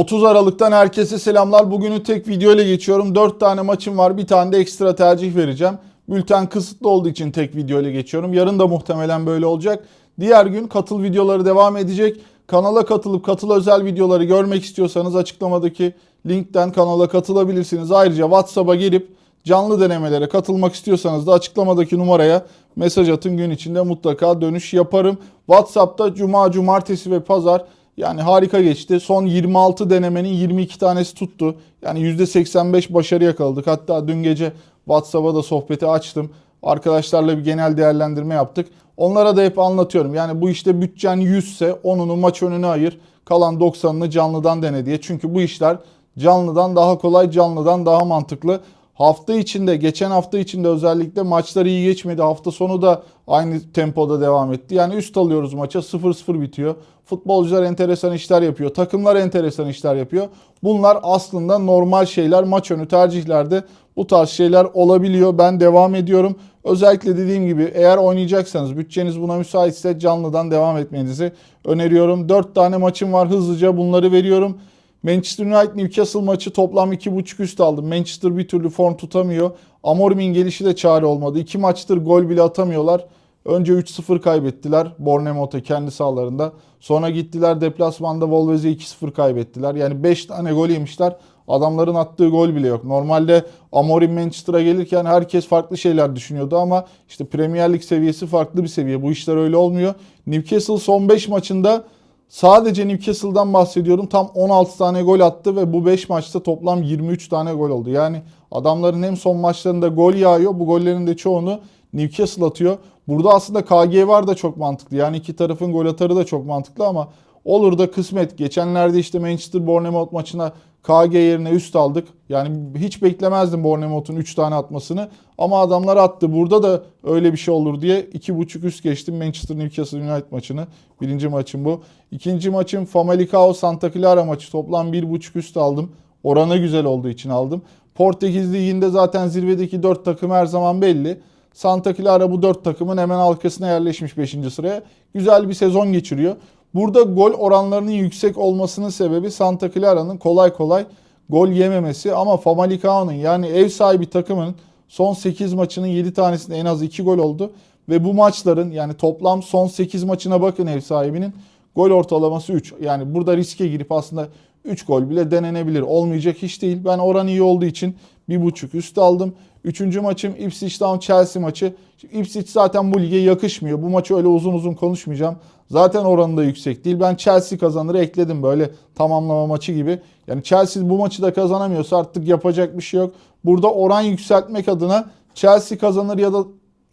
30 Aralık'tan herkese selamlar. Bugünü tek video ile geçiyorum. 4 tane maçım var. Bir tane de ekstra tercih vereceğim. Bülten kısıtlı olduğu için tek video ile geçiyorum. Yarın da muhtemelen böyle olacak. Diğer gün katıl videoları devam edecek. Kanala katılıp katıl özel videoları görmek istiyorsanız açıklamadaki linkten kanala katılabilirsiniz. Ayrıca WhatsApp'a girip canlı denemelere katılmak istiyorsanız da açıklamadaki numaraya mesaj atın gün içinde mutlaka dönüş yaparım. WhatsApp'ta cuma, cumartesi ve pazar yani harika geçti. Son 26 denemenin 22 tanesi tuttu. Yani %85 başarı yakaladık. Hatta dün gece WhatsApp'a da sohbeti açtım. Arkadaşlarla bir genel değerlendirme yaptık. Onlara da hep anlatıyorum. Yani bu işte bütçen 100 ise 10'unu maç önüne ayır. Kalan 90'ını canlıdan dene diye. Çünkü bu işler canlıdan daha kolay, canlıdan daha mantıklı. Hafta içinde, geçen hafta içinde özellikle maçlar iyi geçmedi. Hafta sonu da aynı tempoda devam etti. Yani üst alıyoruz maça 0-0 bitiyor. Futbolcular enteresan işler yapıyor. Takımlar enteresan işler yapıyor. Bunlar aslında normal şeyler. Maç önü tercihlerde bu tarz şeyler olabiliyor. Ben devam ediyorum. Özellikle dediğim gibi eğer oynayacaksanız bütçeniz buna müsaitse canlıdan devam etmenizi öneriyorum. 4 tane maçım var. Hızlıca bunları veriyorum. Manchester United Newcastle maçı toplam 2.5 üst aldım. Manchester bir türlü form tutamıyor. Amorim'in gelişi de çare olmadı. İki maçtır gol bile atamıyorlar. Önce 3-0 kaybettiler Bournemouth'a kendi sahalarında. Sonra gittiler deplasmanda Wolves'e 2-0 kaybettiler. Yani 5 tane gol yemişler. Adamların attığı gol bile yok. Normalde Amorim Manchester'a gelirken herkes farklı şeyler düşünüyordu ama işte Premier Lig seviyesi farklı bir seviye. Bu işler öyle olmuyor. Newcastle son 5 maçında Sadece Newcastle'dan bahsediyorum. Tam 16 tane gol attı ve bu 5 maçta toplam 23 tane gol oldu. Yani adamların hem son maçlarında gol yağıyor. Bu gollerin de çoğunu Newcastle atıyor. Burada aslında KG var da çok mantıklı. Yani iki tarafın gol atarı da çok mantıklı ama olur da kısmet. Geçenlerde işte Manchester Bournemouth maçına KG yerine üst aldık. Yani hiç beklemezdim Bournemouth'un 3 tane atmasını. Ama adamlar attı. Burada da öyle bir şey olur diye 2.5 üst geçtim Manchester Newcastle United maçını. Birinci maçım bu. İkinci maçım Famalicão Santa Clara maçı. Toplam 1.5 üst aldım. Oranı güzel olduğu için aldım. Portekiz Ligi'nde zaten zirvedeki 4 takım her zaman belli. Santa Clara bu 4 takımın hemen arkasına yerleşmiş 5. sıraya. Güzel bir sezon geçiriyor. Burada gol oranlarının yüksek olmasının sebebi Santa Clara'nın kolay kolay gol yememesi ama Famalicão'nun yani ev sahibi takımın son 8 maçının 7 tanesinde en az 2 gol oldu ve bu maçların yani toplam son 8 maçına bakın ev sahibinin gol ortalaması 3. Yani burada riske girip aslında 3 gol bile denenebilir. Olmayacak iş değil. Ben oran iyi olduğu için 1.5 üst aldım. Üçüncü maçım Ipswich Town Chelsea maçı. Şimdi Ipswich zaten bu lige yakışmıyor. Bu maçı öyle uzun uzun konuşmayacağım. Zaten oranı da yüksek değil. Ben Chelsea kazanır ekledim böyle tamamlama maçı gibi. Yani Chelsea bu maçı da kazanamıyorsa artık yapacak bir şey yok. Burada oran yükseltmek adına Chelsea kazanır ya da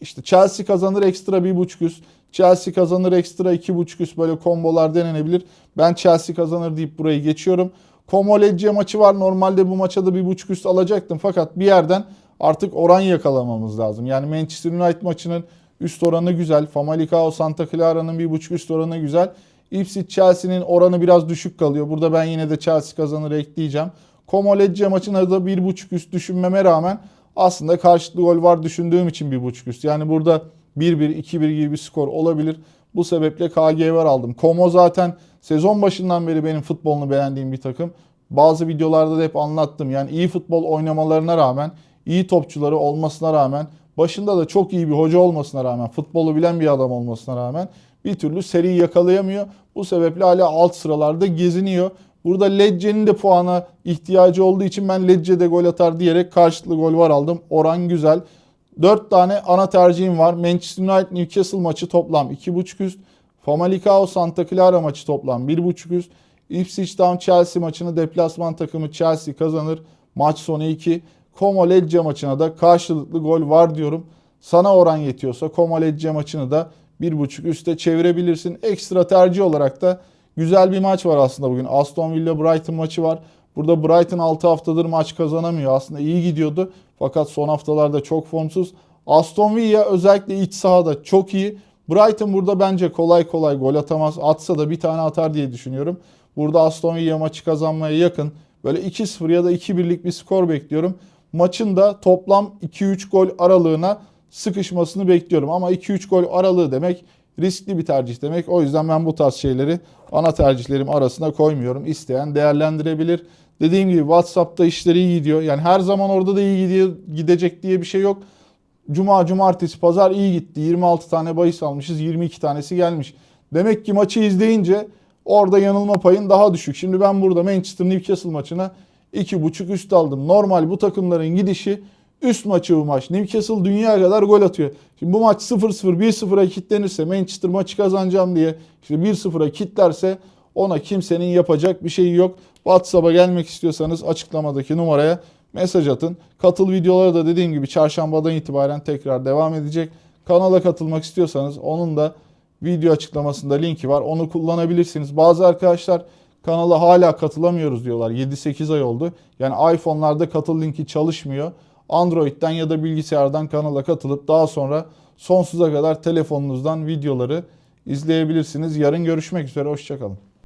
işte Chelsea kazanır ekstra 1.5 üst. Chelsea kazanır ekstra 2.5 üst böyle kombolar denenebilir. Ben Chelsea kazanır deyip burayı geçiyorum. Como maçı var. Normalde bu maça da 1.5 üst alacaktım. Fakat bir yerden artık oran yakalamamız lazım. Yani Manchester United maçının üst oranı güzel. Famalicão Santa Clara'nın 1.5 üst oranı güzel. Ipswich Chelsea'nin oranı biraz düşük kalıyor. Burada ben yine de Chelsea kazanır ekleyeceğim. Como Lecce maçına da 1.5 üst düşünmeme rağmen aslında karşılıklı gol var düşündüğüm için 1.5 üst. Yani burada 1-1, 2-1 gibi bir skor olabilir. Bu sebeple KG var aldım. Como zaten sezon başından beri benim futbolunu beğendiğim bir takım. Bazı videolarda da hep anlattım. Yani iyi futbol oynamalarına rağmen, iyi topçuları olmasına rağmen, başında da çok iyi bir hoca olmasına rağmen, futbolu bilen bir adam olmasına rağmen bir türlü seri yakalayamıyor. Bu sebeple hala alt sıralarda geziniyor. Burada Lecce'nin de puana ihtiyacı olduğu için ben Lecce'de gol atar diyerek karşılıklı gol var aldım. Oran güzel. 4 tane ana tercihim var. Manchester United Newcastle maçı toplam 2.5 üst. Famalicão Santa Clara maçı toplam 1.5 üst. Ipswich Town Chelsea maçını deplasman takımı Chelsea kazanır. Maç sonu 2. Como Lecce maçına da karşılıklı gol var diyorum. Sana oran yetiyorsa Como Lecce maçını da 1.5 üste çevirebilirsin. Ekstra tercih olarak da güzel bir maç var aslında bugün. Aston Villa Brighton maçı var. Burada Brighton 6 haftadır maç kazanamıyor. Aslında iyi gidiyordu. Fakat son haftalarda çok formsuz. Aston Villa özellikle iç sahada çok iyi. Brighton burada bence kolay kolay gol atamaz. Atsa da bir tane atar diye düşünüyorum. Burada Aston Villa maçı kazanmaya yakın. Böyle 2-0 ya da 2-1'lik bir skor bekliyorum. Maçın da toplam 2-3 gol aralığına sıkışmasını bekliyorum. Ama 2-3 gol aralığı demek riskli bir tercih demek. O yüzden ben bu tarz şeyleri ana tercihlerim arasına koymuyorum. İsteyen değerlendirebilir. Dediğim gibi WhatsApp'ta işleri iyi gidiyor. Yani her zaman orada da iyi gidiyor, gidecek diye bir şey yok. Cuma, cumartesi, pazar iyi gitti. 26 tane bahis almışız. 22 tanesi gelmiş. Demek ki maçı izleyince orada yanılma payın daha düşük. Şimdi ben burada Manchester Newcastle maçına 2.5 üst aldım. Normal bu takımların gidişi üst maçı bu maç. Newcastle dünya kadar gol atıyor. Şimdi bu maç 0-0 1-0'a kilitlenirse Manchester maçı kazanacağım diye işte 1-0'a kilitlerse ona kimsenin yapacak bir şeyi yok. WhatsApp'a gelmek istiyorsanız açıklamadaki numaraya mesaj atın. Katıl videoları da dediğim gibi çarşambadan itibaren tekrar devam edecek. Kanala katılmak istiyorsanız onun da video açıklamasında linki var. Onu kullanabilirsiniz. Bazı arkadaşlar kanala hala katılamıyoruz diyorlar. 7-8 ay oldu. Yani iPhone'larda katıl linki çalışmıyor. Android'den ya da bilgisayardan kanala katılıp daha sonra sonsuza kadar telefonunuzdan videoları izleyebilirsiniz. Yarın görüşmek üzere. Hoşçakalın.